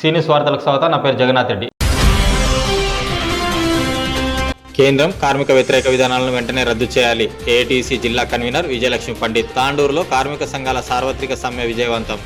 సీనియస్ వార్తలకు స్వాగతం. నా పేరు జగన్నాథ్ రెడ్డి. కేంద్రం కార్మిక వ్యతిరేక విధానాలను వెంటనే రద్దు చేయాలి. ఏఐటీసీ జిల్లా కన్వీనర్ విజయలక్ష్మి పండిత్. తాండూరులో కార్మిక సంఘాల సార్వత్రిక సమ్మె విజయవంతం.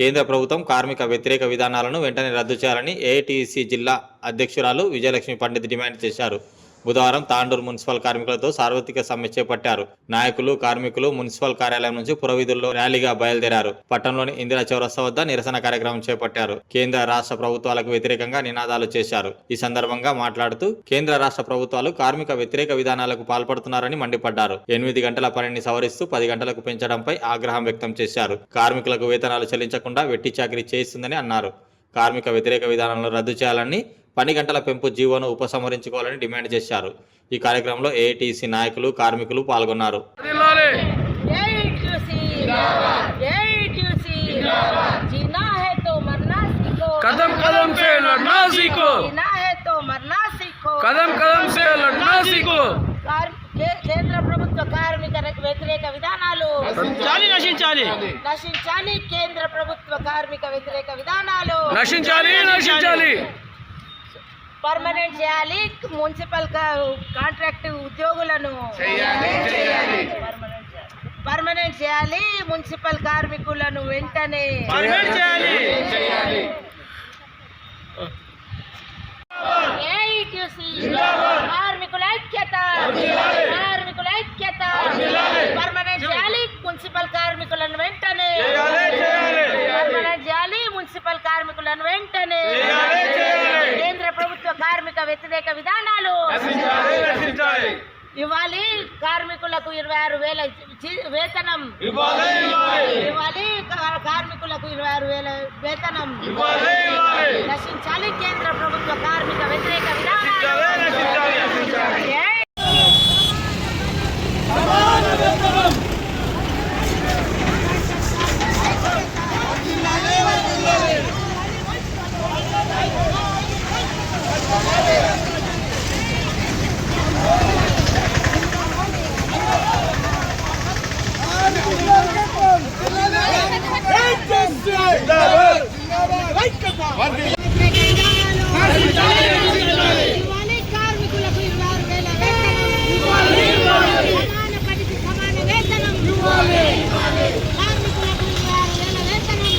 కేంద్ర ప్రభుత్వం కార్మిక వ్యతిరేక విధానాలను వెంటనే రద్దు చేయాలని ఏఐటీసీ జిల్లా అధ్యక్షురాలు విజయలక్ష్మి పండిత్ డిమాండ్ చేశారు. బుధవారం తాండూరు మున్సిపల్ కార్మికులతో సార్వత్రిక సమ్మె చేపట్టారు. నాయకులు కార్మికులు మున్సిపల్ కార్యాలయం నుంచి పురవీధుల్లో ర్యాలీగా బయలుదేరారు. పట్టణంలోని ఇందిరా చౌరస్తా వద్ద నిరసన కార్యక్రమం చేపట్టారు. కేంద్ర రాష్ట్ర ప్రభుత్వాలకు వ్యతిరేకంగా నినాదాలు చేశారు. ఈ సందర్భంగా మాట్లాడుతూ కేంద్ర రాష్ట్ర ప్రభుత్వాలు కార్మిక వ్యతిరేక విధానాలకు పాల్పడుతున్నారని మండిపడ్డారు. ఎనిమిది గంటల పనిని సవరిస్తూ పది గంటలకు పెంచడంపై ఆగ్రహం వ్యక్తం చేశారు. కార్మికులకు వేతనాలు చెల్లించకుండా వెట్టి చాకరీ చేయిస్తుందని అన్నారు. కార్మిక వ్యతిరేక విధానాలను రద్దు చేయాలని పని గంటల పెంపు జీవోను ఉపసంహరించుకోవాలని డిమాండ్ చేశారు ఈ కార్యక్రమంలో ఏఐటీసీ నాయకులు కార్మికులు పాల్గొన్నారు జిల్లాలే जय ट्यूसी जय ट्यूसी जीना है तो मरना सीखो कदम कदम से लड़ना सीखो जीना है तो मरना सीखो कदम कदम से लड़ना सीखो కార్- కే- కేంద్ర ప్రభుత్వ కార్మిక ర- వ్యతిరేక విధానాలు నశించాలి నశించాలి నశించాలి కేంద్ర ప్రభుత్వ కార్మిక వ్యతిరేక విధానాలు నశించాలి నశించాలి పర్మనెంట్ చేయాలి. మున్సిపల్ కాంట్రాక్ట్ ఉద్యోగులను పర్మనెంట్ చేయాలి. పర్మనెంట్ చేయాలి. మున్సిపల్ కార్మికులను వెంటనే పర్మనెంట్ చేయాలి. AITC. కార్మికుల ఐక్యత. కార్మికుల ఐక్యత. పర్మనెంట్ చేయాలి. మున్సిపల్ కార్మికులను వెంటనే పర్మనెంట్ చేయాలి మున్సిపల్ కార్మికులను వెంటనే కేంద్ర ప్రభుత్వ కార్మిక వ్యతిరేక విధానాలు. నశించాలి ఇవ్వాలి. కార్మికులకు ఇరవై ఆరు వేల వేతనం. ఇవ్వాలి కార్మికులకు ఇరవై ఆరు వేల వేతనం. నశించాలి కేంద్ర ప్రభుత్వ కార్మిక వ్యతిరేక విధానాలు నశించాలి నశించాలి జై ఇవ్వాలి కార్మికులకు ఇరవై ఆరు వేల వేతనం సమాన పనికి సమాన వేతనం కార్మికులకు ఇరవై ఆరు వేల వేతనం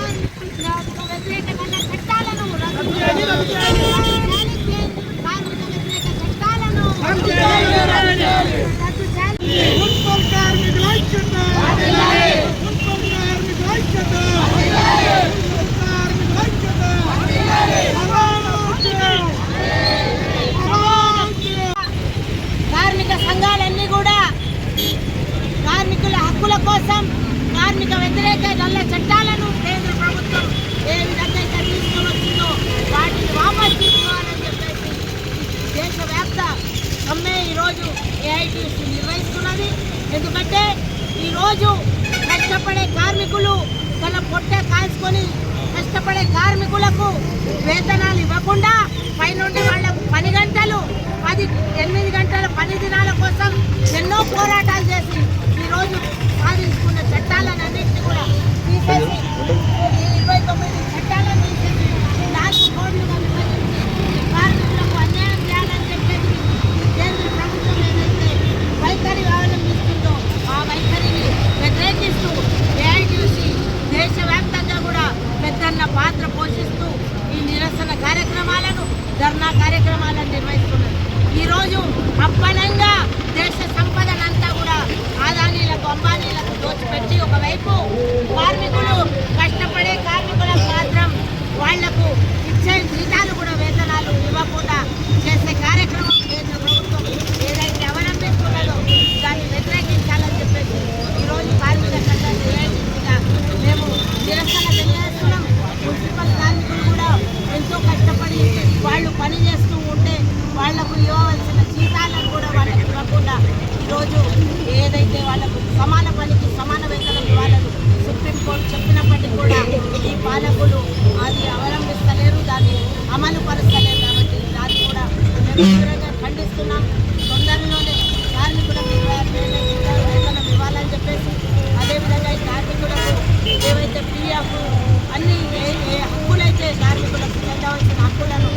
కార్మికులకు వ్యతిరేకమైన చట్టాలను రద్దు చేయాలి. కార్మిక వ్యతిరేక చట్టాలను రద్దు చేయాలి. మున్సిపల్ కార్మికుల ఐక్యత మున్సిపల్ కార్మికుల ఐక్యత మున్సిపల్ కార్మికుల ఐక్యత సమానోద్యమం. సమానోద్యమం. కార్మిక సంఘాలన్నీ కూడా కార్మికుల హక్కుల కోసం కార్మిక వ్యతిరేక నల్ల చట్టాలు కేంద్ర ప్రభుత్వం ఏ విధంగా అయితే తీసుకువచ్చిందో వాటిని వాపస్ తీసుకోవాలని చెప్పేసి దేశవ్యాప్త సమ్మె ఈరోజు ఏఐటీసీ నిర్వహిస్తున్నది. ఎందుకంటే ఈరోజు కష్టపడే కార్మికులు తన పొట్ట కాల్చుకొని కష్టపడే కార్మికులకు వేతనాలు ఇవ్వకుండా పైనుండి వాళ్ళకు పని గంటలు అది ఎనిమిది గంటల పని దినాల కోసం ఎన్నో పోరాటాలు చేసి ఈరోజు సాధించుకున్న చట్టాలను అన్నింటినీ కూడా తీసేసి ఇరవై తొమ్మిది చట్టాలను ఈరోజు అప్పనంగా దేశ సంపదనంతా కూడా ఆదానీలకు అంబానీలకు దోచిపెట్టి ఒకవైపు కార్మికులు పాలకులు సమాన పనికి సమాన వేతనం ఇవ్వాలని సుప్రీంకోర్టు చెప్పినప్పటికీ కూడా ఈ పాలకులు అది అవలంబిస్తలేరు దాన్ని అమలు పరుస్తలేరు కాబట్టి దాన్ని కూడా తీవ్రంగా ఖండిస్తున్నాం. తొందరలోనే కార్మికులకు వేతనం ఇవ్వాలని చెప్పేసి అదేవిధంగా ఈ కార్మికులకు ఏవైతే పిఎఫ్ అన్ని ఏ హక్కులైతే కార్మికులకు చెందవలసిన హక్కులను